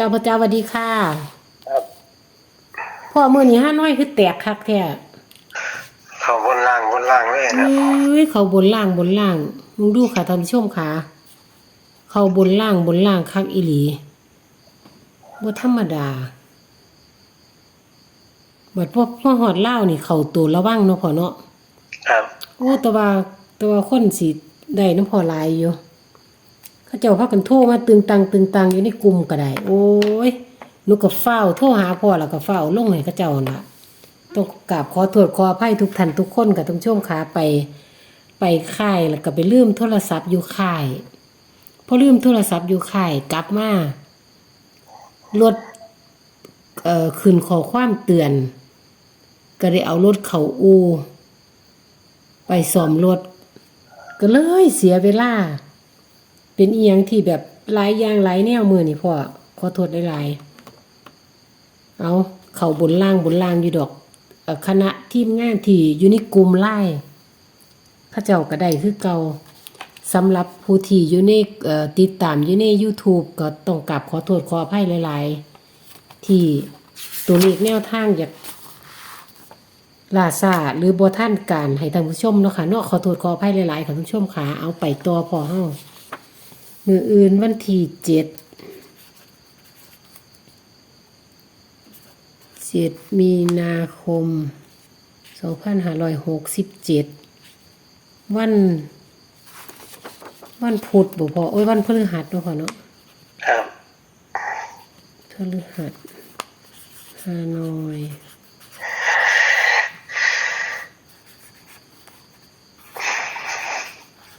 จ้าพระเจ้าสวัสดีค่ะครับพ่อมือนี้ห้าน้อยคือแตกคักแท้เขาบนล่างบนล่างเลยนะเอ้ยเขาบนล่างบนล่างมึงดูค่ะท่านผู้ชมค่ะเขาบนล่างบนล่างคักอีหลีบ่ธรรมดาบัดพวกพ่อหอดเล่าวนี่เขาตัวระวังเนาะพ่อเนาะครับโอ้แต่ว่าแต่ว่าคนสิได้น้ำพอหลายอยู่ เขาเจ้าพากันโทรมาตึงตังตึงตังอยู่ในกลุ่มก็ได้ โอ้ยหนูก็เฝ้าโทรหาพ่อแล้วก็เฝ้าลงให้เขาเจ้าน่ะต้องกราบขอโทษขออภัยทุกท่านทุกคนกับทุกช่วงขาไปไปค่ายแล้วก็ไปลืมโทรศัพท์อยู่ค่ายพอลืมโทรศัพท์อยู่ค่ายกลับมารถเอ่อขึ้นขอความเตือน ก็ได้เอารถเขาอู ไปซ่อมรถก็เลยเสียเวลา เป็นเอียงที่แบบหลายอย่างหลายแนวมือนี่พ่อขอโทษได้หลาย เอาเข่าบนล่างบนล่างอยู่ดอกคณะทีมงานที่อยู่ในกลุ่มไล่ข้าเจ้าก็ได้คือเก่าสำหรับผู้ที่อยู่ในติดตามอยู่ใน YouTube ก็ต้องกราบขอโทษขออภัยหลาย ๆ ที่ตัวเลขแนวทางอยากลาซาหรือบท่านการให้ท่านผู้ชมเนาะค่ะเนาะขอโทษขออภัยหลาย ๆ ค่ะท่านผู้ชมค่ะเอาไปตัวพอเฮา มืออื่นวันที่เจ็ดเจ็ดมีนาคมสองพันห้าร้อยหกสิบเจ็ดวัน วันพุธบ่พอโอ้ยวันพฤหัสเนาะพอเนาะครับพฤหัสฮานอย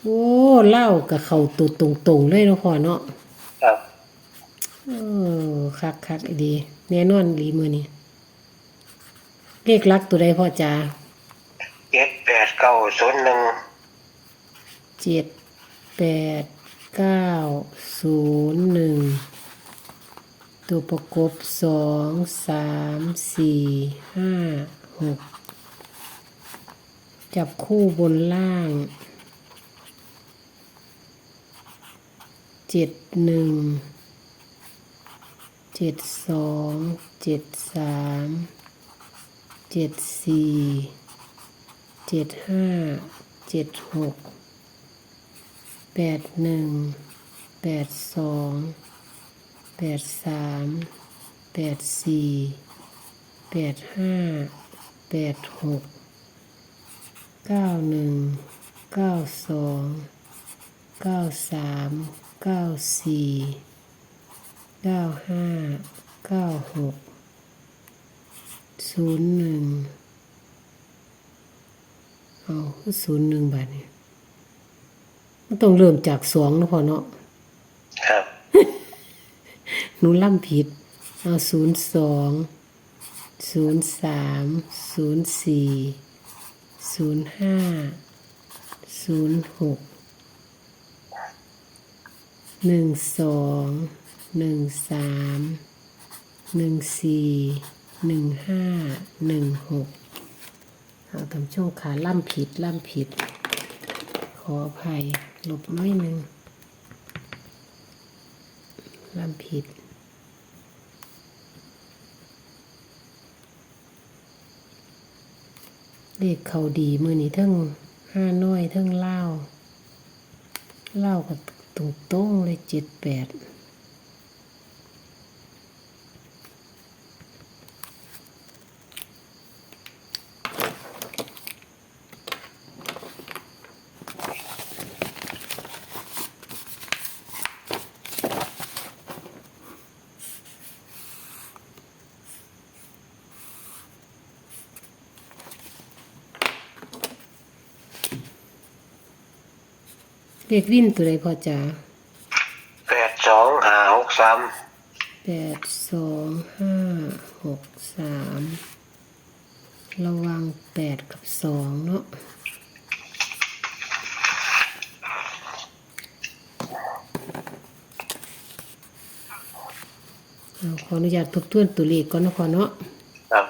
โอ้เล่ากับเขาตุดตรงๆเลยเนาะพ่อเนาะครับเออคักคักๆดี แน่นอนดีมือนี่เลขลักตัวใดพ่อจ๋าเจ็ดแปดเก้าศูนย์หนึ่งเจ็ดแปดเก้าศูนย์หนึ่งตัวประกบสองสามสี่ห้าหกจับคู่บนล่าง เจ็ดหนึ่งเจ็ดสองเจ็ดสามเจ็ดสี่เจ็ดห้าเจ็ดหกแปดหนึ่งแปดสองแปดสามแปดสี่แปดห้าแปดหกเก้าหนึ่งเก้าสองเก้าสาม เก้าสี่เก้าห้าเก้าหกศูนย์หนึ่งเอาศูนย์หนึ่งบาทเนี่ยมันต้องเริ่มจากสองเนาะพอเนาะครับหนูล่ำผิด เอาศูนย์สองศูนย์สามศูนย์สี่ศูนย์ห้าศูนย์หก หนึ่งสองหนึ่งสามหนึ่งสี่หนึ่งห้าหนึ่งหกเอาทำช่วงขาล่ำผิดล่ำผิด ขออภัยหลบน้อยหนึ่งล่ำผิดเลขเขาดีมือนี้ทั้งห้าน้อยทั้งเล่าเล่ากับ ตรงตรงๆเลยเจ็ดแปด เลขวิ่นตัวใดพอจ๋าแปดสองห้าหกสามแปดสองห้าหกสามระวังแปดกับสองเนาะเอาขออนุญาตทบทวนตัวเลขก่อนนะพอเนาะครับ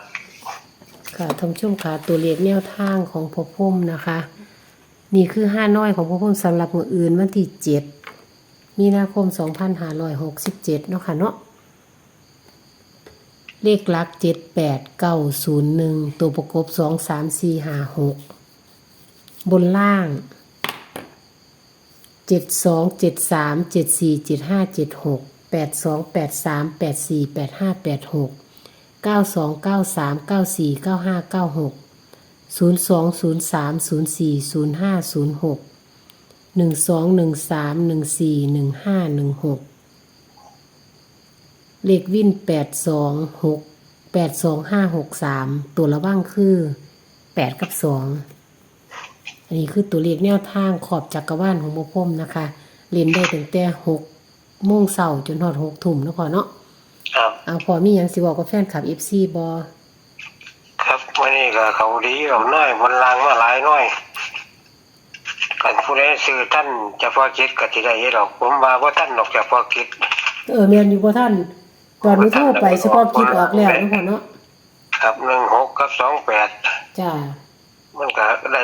ค่ะท่านผู้ชมค่ะตัวเลขแนวทางของพ่อพุ่มนะคะ นี่คือห้าน้อยของพ่อพุ่มสำหรับมืออื่นวันที่เจ็ดมีนาคม2567เนาะค่ะเนาะเลขหลักเจ็ดแปดเก้าศูนย์หนึ่งตัวประกบสองสามสี่ห้าหกบนล่างเจ็ดสองเจ็ดสามเจ็ดสี่เจ็ดห้าเจ็ดหกแปดสองแปดสามแปดสี่แปดห้าแปดหกเก้าสองเก้าสามเก้าสี่เก้าห้าเก้าหก ศูนย์สองศูนย์สามศูนย์สี่ศูนย์ห้าศูนย์หกหนึ่งสองหนึ่งสามหนึ่งสี่หนึ่งห้าหนึ่งหกเลขวินแปดสองหกแปดสองห้าหกสามตัวระว่างคือแปดกับสองอันนี้คือตัวเลขแนวทางขอบจักรวาลของโมพมนะคะ เรียนได้ตั้งแต่หกโมงเสาร์จนหอดหกทุ่มแล้วพอเนาะ ครับ เอาพอมีหยังสิบอกกับแฟนคลับเอฟซีบอครับ วันนี้ก็เขาดีเอาน้อยบนรางมาหลายน้อยกันผู้ใดซื้อท่านเฉพาะจิตก็สิได้หรอกผมว่าว่าท่านดอกเฉพาะจิตเออเมียนอยู่บ่ท่านตอนนี้โทรไปเฉพาะคิดออกแล้วนะพอเนาะครับหนึ่งหกกับสองแปดจ้ามันก็ได้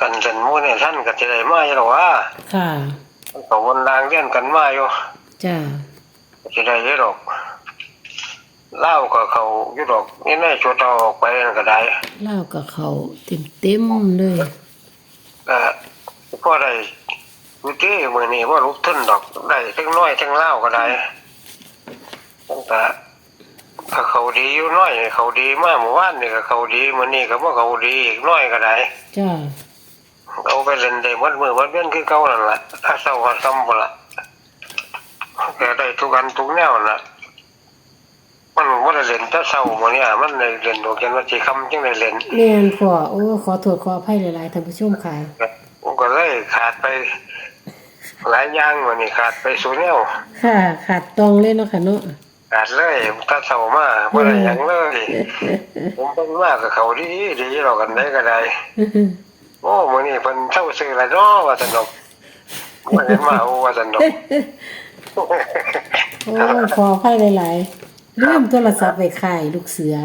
กันเป็นหมู่เนี่ยท่านก็สิได้มาอยู่หรอกว่าค่ะมันก็วนรางเรียนกันมาอยู่จ้าก็สิได้อยู่หรอก เล่าก็เขาอยู่ดอกนี่แน่ชุดเอาออกไปนั่นก็ได้เล่ากับเขาเต็มเต็มๆเลยก็พอได้อยู่ที่มื้อนี้ว่าลุกทึนดอกได้ทั้งน้อยทั้งเล่าก็ได้ตั้งแต่ก็เขาดีอยู่น้อยเขาดีมากเมื่อวานนี่ก็เขาดีมื้อนี้ก็บ่เขาดีอีกน้อยก็ได้จ้าเอาไปเล่นได้หมดมือหมดเว้นคือเก่านั่นล่ะถ้าเศร้าก็ซ้ำบ่ล่ะก็ได้ทุกอันทุกแนวนั่น ล่ะมันบ่ได้เล่นแต่เศร้ามื้อนี้มันได้เล่นดอกจันว่าสิคำจังได้เล่นแม่นพ่อโอ้ขอโทษขออภัยหลายๆท่านผู้ชมค่ะผมก็เลยขาดไป หลายอย่างมื้อนี้ขาดไปสู่แนวค่ะ ขาดตองเลยเนาะค่ะเนาะขาดเลยถ้าเศร้ามาบ่ได้หยังเลยผมเป็นมากกับเขาดีดีเรากันได้ก็ได้โอ้มื้อนี้เพิ่นเศร้าซื้อแล้วเนาะว่าซั่นดอกบ่เห็นมาเอาว่าซั่นดอกโอ้ขออภัยหลายๆ ลืมโทรศัพท์ไว้ค่ายลูกเสือ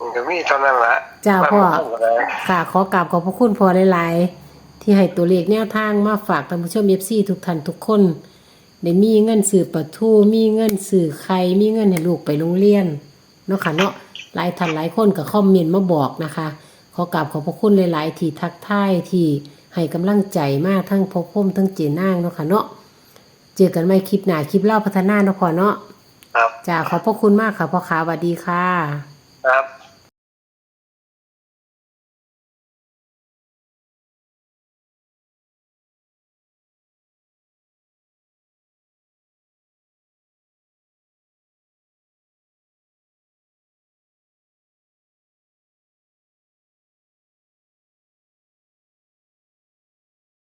มันก็มีเท่านั้นละจ้าพ่อมันก็ได้ค่ะขอกราบขอบพระคุณพอหลายๆ ที่ให้ตัวเลขแนวทางมาฝากท่านผู้ชมเอฟซีทุกท่านทุกคนได้มีเงินสื่อประทูมีเงินสื่อใครมีเงินให้ลูกไปโรงเรียนเนาะค่ะเนาะหลายท่านหลายคนก็คอมเมนต์มาบอกนะคะ ขอกราบขอบพระคุณหลาย ๆ ที่ทักทายที่ให้กำลังใจมากทั้งพอพมทั้งเจนางเนาะค่ะเนาะเจอกันใหม่คลิปหน้าคลิปเล่าพัฒนาเนาะพ่อเนาะ ครับ จ้าขอบพระคุณมากครับพ่อค้าสวัสดีค่ะ ครับ